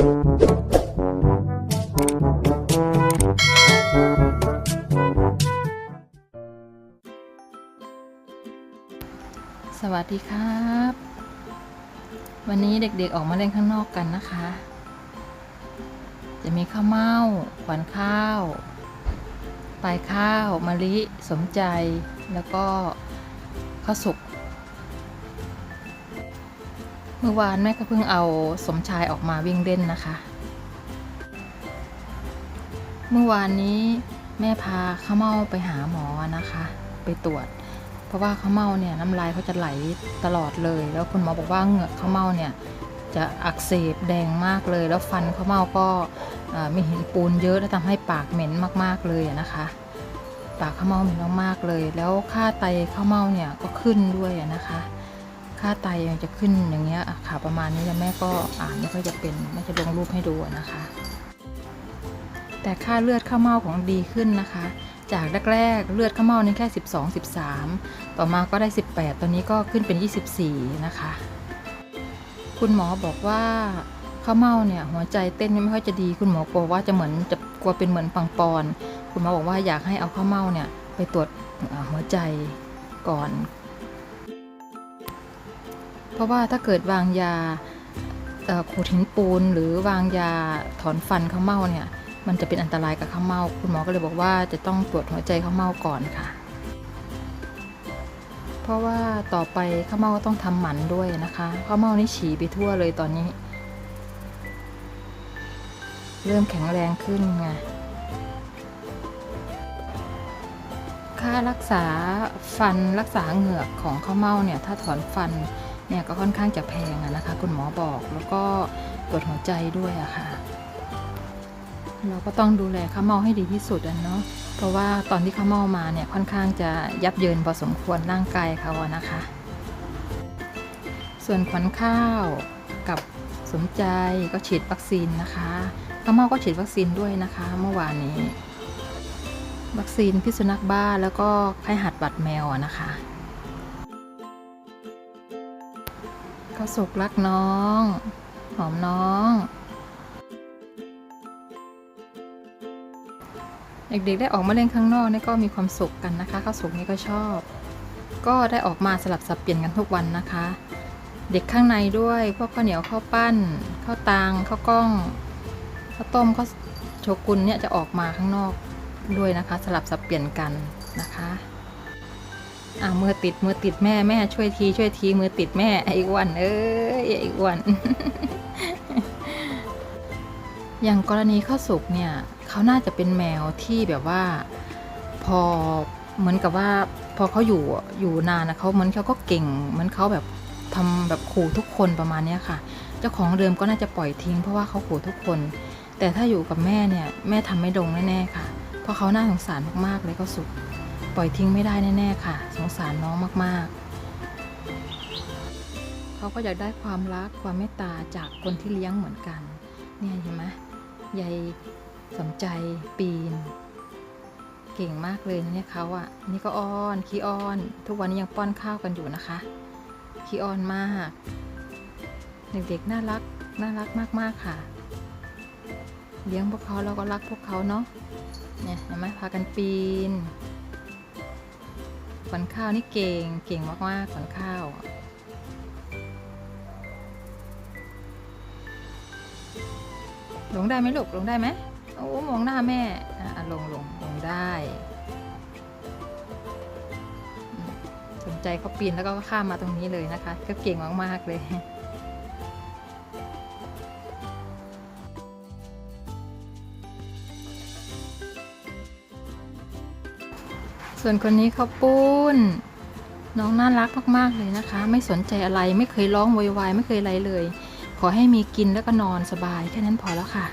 สวัสดีครับ วันนี้เด็กๆออกมาเล่นข้างนอกกันนะคะ จะมีข้าวเม่าขวัญข้าวปลายข้าวมะลิ สมใจ แล้วก็ข้าวสุก เมื่อวานแม่ก็เพิ่งเอาสมชายออกมาวิ่งเล่นนะคะ เมื่อวานนี้แม่พาข้าเมาไปหาหมอนะคะ ไปตรวจ เพราะว่าข้าเมาเนี่ยน้ำลายเขาจะไหลตลอดเลย แล้วคุณหมอบอกว่าเหงือกข้าเมาเนี่ยจะอักเสบแดงมากเลย แล้วฟันข้าเมาก็มีหินปูนเยอะแล้วทำให้ปากเหม็นมากๆเลยนะคะ ปากข้าเมาเหม็นมากๆเลย แล้วค่าไตข้าเมาเนี่ยก็ขึ้นด้วยนะคะ ค่าไตมันจะขึ้นอย่างเงี้ยค่ะประมาณนี้แล้วแม่ก็อ่านไม่ค่อยจะเป็นแม่จะลงรูปให้ดูนะคะ แต่ค่าเลือดข้าวเม่าของดีขึ้นนะคะ จากแรกๆเลือดข้าวเม่านี่แค่ 12 13 ต่อมาก็ได้ 18 ตอนนี้ก็ขึ้นเป็น 24 นะคะ คุณหมอบอกว่าข้าวเม่าเนี่ยหัวใจเต้นไม่ค่อยจะดีคุณหมอกลัวว่าจะเหมือนจะกลัวเป็นเหมือนปังปอน คุณหมอบอกว่าอยากให้เอาข้าวเม่าเนี่ยไปตรวจหัวใจก่อน ราะว่าถ้าเกิดวางยาเอ่อขูดหินปูนหรือวางยาถอนฟันข้าวเม่าเนี่ยมันจะเป็นอันตรายกับข้าวเม่าคุณหมอก็เลยบอกว่าจะต้องตรวจหัวใจข้าวเม่าก่อนค่ะ เพราะว่าต่อไปข้าวเม่าต้องทำหมันด้วยนะคะข้าวเม่านี่ฉี่ไปทั่วเลยตอนนี้ เริ่มแข็งแรงขึ้นไงค่ารักษาฟันรักษาเหงือกของข้าวเม่าเนี่ยถ้าถอนฟัน เนี่ยก็ค่อนข้างจะแพงอะนะคะ คุณหมอบอกแล้วก็ตรวจหัวใจด้วยอะค่ะ เราก็ต้องดูแลข้าวเม่าให้ดีที่สุดอะเนาะเพราะว่าตอนที่ข้าวเม่ามาเนี่ยค่อนข้างจะยับเยินพอสมควรร่างกายเขาอะนะคะ ส่วนขวัญข้าวกับสมใจก็ฉีดวัคซีนนะคะข้าวเม่าก็ฉีดวัคซีนด้วยนะคะ เมื่อวานนี้ วัคซีนพิษสุนัขบ้าแล้วก็ไข้หัดหวัดแมวอะนะคะ ข้าวสุกรักน้อง หอมน้อง เด็กๆได้ออกมาเล่นข้างนอกนี่ก็มีความสุขกันนะคะข้าวสุกนี่ก็ชอบ ก็ได้ออกมาสลับสับเปลี่ยนกันทุกวันนะคะ เด็กข้างในด้วยพวกข้าวเหนียวข้าวปั้นข้าวตางข้าวกล้องข้าวต้มข้าวโชกุนเนี่ยจะออกมาข้างนอกด้วยนะคะ สลับสับเปลี่ยนกันนะคะ อ่ามือติดมือติดแม่แม่ช่วยทีช่วยทีมือติดแม่ไอ้อ้วนเอ้ยไอ้อ้วนอย่างกรณีข้าวสุกเนี่ยเขาน่าจะเป็นแมวที่แบบว่าพอเหมือนกับว่าพอเขาอยู่อยู่นานนะเขาเหมือนเขาก็เก่งเหมือนเขาแบบทำแบบขู่ทุกคนประมาณนี้ค่ะ เจ้าของเดิมก็น่าจะปล่อยทิ้งเพราะว่าเขาขู่ทุกคน แต่ถ้าอยู่กับแม่เนี่ยแม่ทำไม่ลงแน่ๆค่ะ เพราะเขาน่าสงสารมากๆเลยก็สุก ปล่อยทิ้งไม่ได้แน่ๆค่ะ สงสารน้องมากๆ เขาก็อยากได้ความรักความเมตตาจากคนที่เลี้ยงเหมือนกัน เนี่ยเห็นไหมยายสนใจปีน เก่งมากเลยนะเนี่ยเขาอะ่ะ นี่ก็อ้อนขี้อ้อน ทุกวันนี้ยังป้อนข้าวกันอยู่นะคะขี้อ้อนมาก เด็กๆน่ารักน่ารักมากๆค่ะ เลี้ยงพวกเขาเราก็รักพวกเขาเนาะเนี่ยเห็นไหมพากันปีน ขวัญข้าวนี่เก่ง เก่งมากๆขวัญข้าวลงได้ไหมลูกลงได้ไหมโอ้มองหน้าแม่อะลงลงลงได้สนใจเขาปีนแล้วก็ข้ามมาตรงนี้เลยนะคะ ก็เก่งมากๆเลย ส่วนคนนี้เขาปุ้น น้องน่ารักมากๆเลยนะคะ ไม่สนใจอะไรไม่เคยร้องโวยวายไม่เคยอะไรเลย ขอให้มีกินแล้วก็นอนสบายแค่นั้นพอแล้วค่ะ